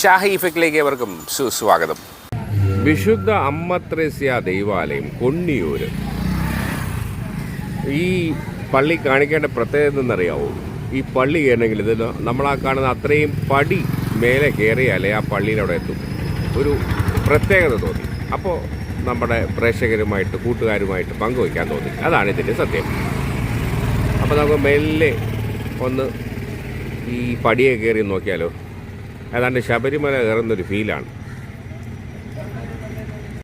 ഷാഹി ഇഫക്റ്റിലേക്ക് ഏവർക്കും സുസ്വാഗതം. വിശുദ്ധ അമ്മത്രേസ്യ ദൈവാലയം കൊണ്ണിയൂര്. ഈ പള്ളി കാണിക്കേണ്ട പ്രത്യേകത എന്നറിയാവോ ഈ പള്ളി കയറണമെങ്കിൽ ഇത് നമ്മളാ കാണുന്ന അത്രയും പടി മേലെ കയറിയാലേ ആ പള്ളിയിലവിടെ എത്തും. ഒരു പ്രത്യേകത തോന്നി. അപ്പോൾ നമ്മുടെ പ്രേക്ഷകരുമായിട്ട് കൂട്ടുകാരുമായിട്ട് പങ്കുവയ്ക്കാൻ തോന്നി. അതാണ് ഇതിന്റെ സത്യം. അപ്പോൾ നമുക്ക് മെല്ലെ ഒന്ന് ഈ പടിയെ കയറി നോക്കിയാലോ? ഏതാണ്ട് ശബരിമല കയറുന്നൊരു ഫീലാണ്.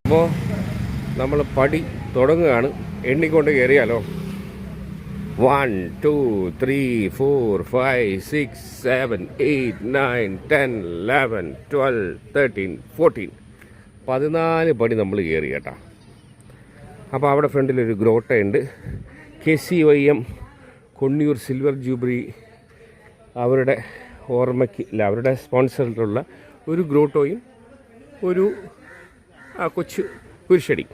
അപ്പോൾ നമ്മൾ പടി തുടങ്ങുകയാണ്. എണ്ണിക്കൊണ്ട് കയറിയാലോ? One two three four five six seven eight nine ten eleven twelve thirteen fourteen പതിനാല് പടി നമ്മൾ കയറി കേട്ടോ. അപ്പോൾ അവിടെ ഫ്രണ്ടിലൊരു ഗ്രോട്ടയുണ്ട്. K C Y M Konniyoor silver jubilee അവരുടെ ഓർമ്മയ്ക്ക് അല്ല അവരുടെ സ്പോൺസറിലുള്ള ഒരു ഗ്രോട്ടോയും ഒരു ആ കൊച്ചു കുരിശടി.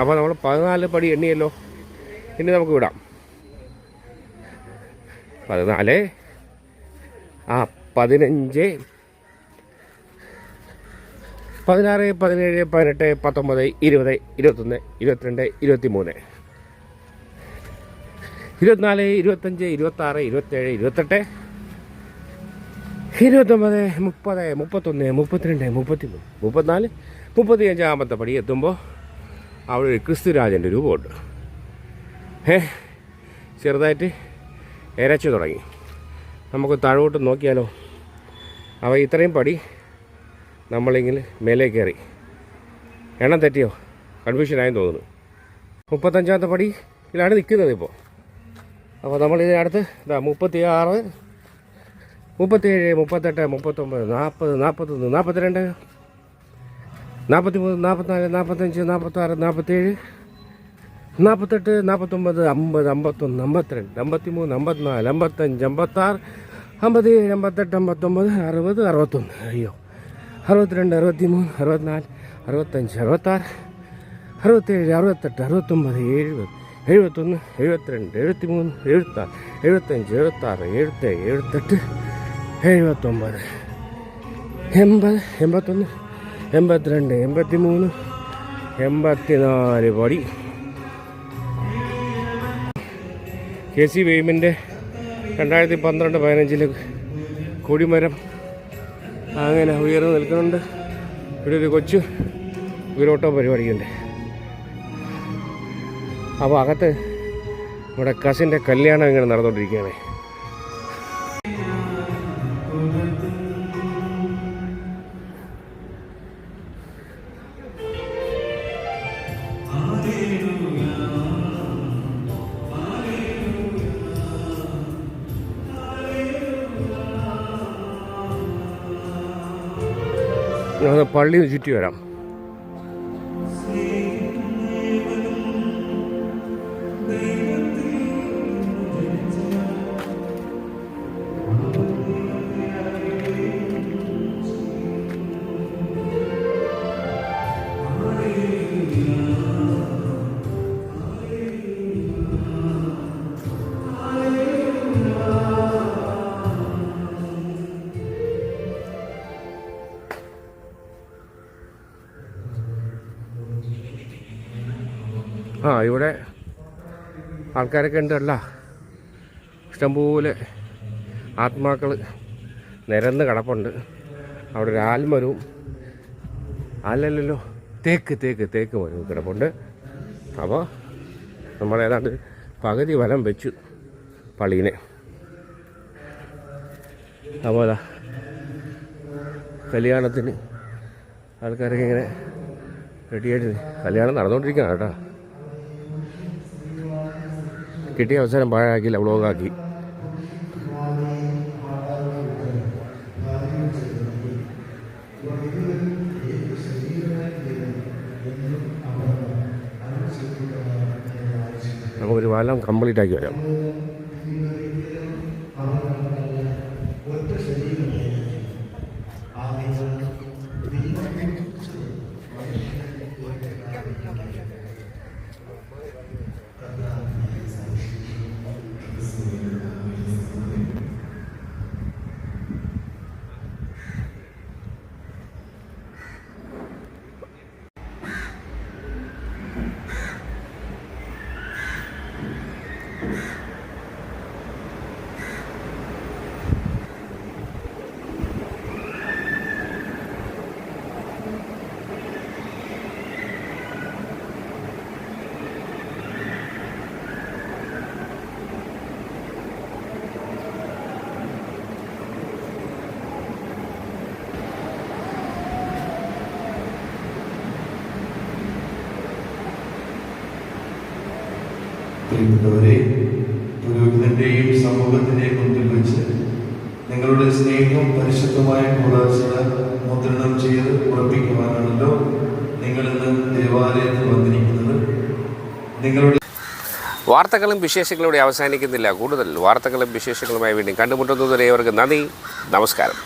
അപ്പോൾ നമ്മൾ പതിനാല് പടി എണ്ണിയല്ലോ. ഇനി നമുക്ക് വിടാം. പതിനാല് ആ പതിനഞ്ച് പതിനാറ് പതിനേഴ് പതിനെട്ട് പത്തൊമ്പത് ഇരുപത് ഇരുപത്തൊന്ന് ഇരുപത്തിരണ്ട് ഇരുപത്തി മൂന്ന് ഇരുപത്തിനാല് ഇരുപത്തഞ്ച് ഇരുപത്താറ് ഇരുപത്തേഴ് ഇരുപത്തെട്ട്. ഇരുപത്തൊമ്പത് മുപ്പത് മുപ്പത്തൊന്ന് മുപ്പത്തിരണ്ട് മുപ്പത്തിമൂന്ന് മുപ്പത്തിനാല്. മുപ്പത്തി അഞ്ചാമത്തെ പടി എത്തുമ്പോൾ അവിടെ ഒരു ക്രിസ്തുരാജന്റെ രൂപമുണ്ട്. ഏ ചെറുതായിട്ട് ഇരച്ചു തുടങ്ങി. നമുക്ക് താഴോട്ട് നോക്കിയാലോ? അവ ഇത്രയും പടി നമ്മളിങ്ങനെ മേലെ കയറി. എണ്ണം തെറ്റിയോ? കൺഫ്യൂഷനായെന്ന് തോന്നുന്നു. മുപ്പത്തഞ്ചാമത്തെ പടിയിലാണ് നിൽക്കുന്നത് ഇപ്പോൾ അപ്പോൾ നമ്മൾ ഇതിനടുത്ത് ഇതാ മുപ്പത്തി ആറ് മുപ്പത്തിയേഴ് മുപ്പത്തെട്ട് മുപ്പത്തൊമ്പത് നാൽപ്പത് നാൽപ്പത്തൊന്ന് നാൽപ്പത്തിരണ്ട് നാൽപ്പത്തി മൂന്ന് നാൽപ്പത്തിനാല് നാൽപ്പത്തഞ്ച് നാൽപ്പത്താറ് നാൽപ്പത്തേഴ് നാൽപ്പത്തെട്ട് നാൽപ്പത്തൊമ്പത് അമ്പത് അമ്പത്തൊന്ന് അമ്പത്തിരണ്ട് അമ്പത്തി മൂന്ന് അമ്പത്തിനാല് അമ്പത്തഞ്ച് അമ്പത്താറ് അമ്പത്തേഴ് അമ്പത്തെട്ട് അമ്പത്തൊമ്പത് അറുപത് അറുപത്തൊന്ന് അയ്യോ അറുപത്തിരണ്ട് അറുപത്തി മൂന്ന് അറുപത്തിനാല് അറുപത്തഞ്ച് അറുപത്താറ് അറുപത്തേഴ് അറുപത്തെട്ട് അറുപത്തൊമ്പത് എഴുപത് എഴുപത്തൊന്ന് എഴുപത്തിരണ്ട് എഴുപത്തി മൂന്ന് എഴുപത്താറ് എഴുപത്തഞ്ച് എഴുപത്താറ് എഴുപത്തേഴ് എഴുപത്തെട്ട് എഴുപത്തൊമ്പത് എൺപത് എൺപത്തൊന്ന് എൺപത്തിരണ്ട് എൺപത്തി മൂന്ന് എൺപത്തിനാല് പടി. കെ സി വേമിന്റെ രണ്ടായിരത്തി പന്ത്രണ്ട് പതിനഞ്ചിൽ കൊടിമരം അങ്ങനെ ഉയർന്നു നിൽക്കുന്നുണ്ട്. ഇവിടെ ഒരു കൊച്ചു ഉയരോട്ടോ പരിപാടിയുണ്ട്. അപ്പോൾ അകത്ത് നമ്മുടെ കസിന്റെ കല്യാണം ഇങ്ങനെ നടന്നുകൊണ്ടിരിക്കുകയാണ്. പള്ളി ചുറ്റി വരാം. ആ ഇവിടെ ആൾക്കാരൊക്കെ ഉണ്ടല്ല. ഇഷ്ടംപോലെ ആത്മാക്കൾ നിരന്ന് കിടപ്പുണ്ട്. അവിടെ ഒരു ആൽമരവും അല്ലല്ലോ തേക്ക് തേക്ക് തേക്ക് മരവും കിടപ്പുണ്ട്. അപ്പോൾ നമ്മൾ ഏതാണ്ട് പകുതി വലം വെച്ചു പള്ളീനെ അപ്പോൾ അതാ കല്യാണത്തിന് ആൾക്കാരൊക്കെ ഇങ്ങനെ റെഡിയായിട്ട് കല്യാണം നടന്നുകൊണ്ടിരിക്കുകയാണ് കേട്ടോ. കിട്ടിയ അവസരം പാഴാക്കിയില്ല വ്ളോഗാക്കി. നമുക്കൊരു വലം കംപ്ലീറ്റ് ആക്കി വരാം. പ്രിയപ്പെട്ടവരെ പുരോഹിതന്റെയും സമൂഹത്തിന്റെയും മുന്നിൽ വെച്ച് നിങ്ങളുടെ സ്നേഹവും പരിശുദ്ധമായ കൂടാശ മുദ്രണം ചെയ്ത് ഉറപ്പിക്കുവാനാണല്ലോ നിങ്ങൾ ഇന്ന് ദേവാലയത്തിൽ വന്നിരിക്കുന്നത്. നിങ്ങളുടെ വാർത്തകളും വിശേഷങ്ങളും അവസാനിക്കുന്നില്ല. കൂടുതൽ വാർത്തകളും വിശേഷങ്ങളുമായി വേണ്ടി കണ്ടുമുട്ടുന്നതുവരെ അവർക്ക് നന്ദി. നമസ്കാരം.